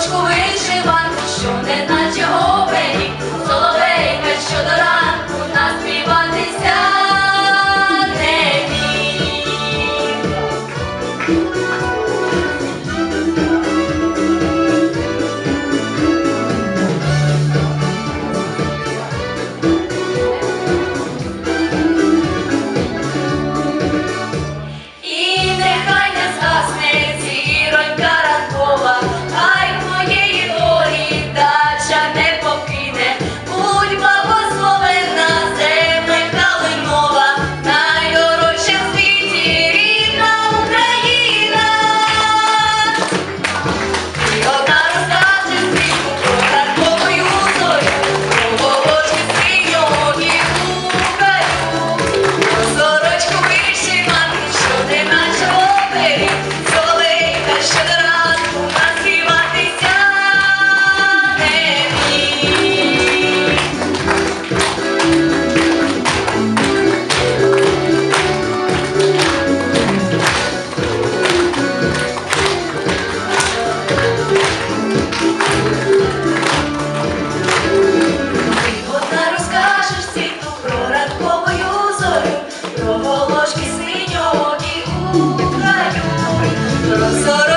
сорочку вишиванку, що не наче оберіг, соловейка, що до ранку наспіватися не міг. І нехай не згасне Sorry.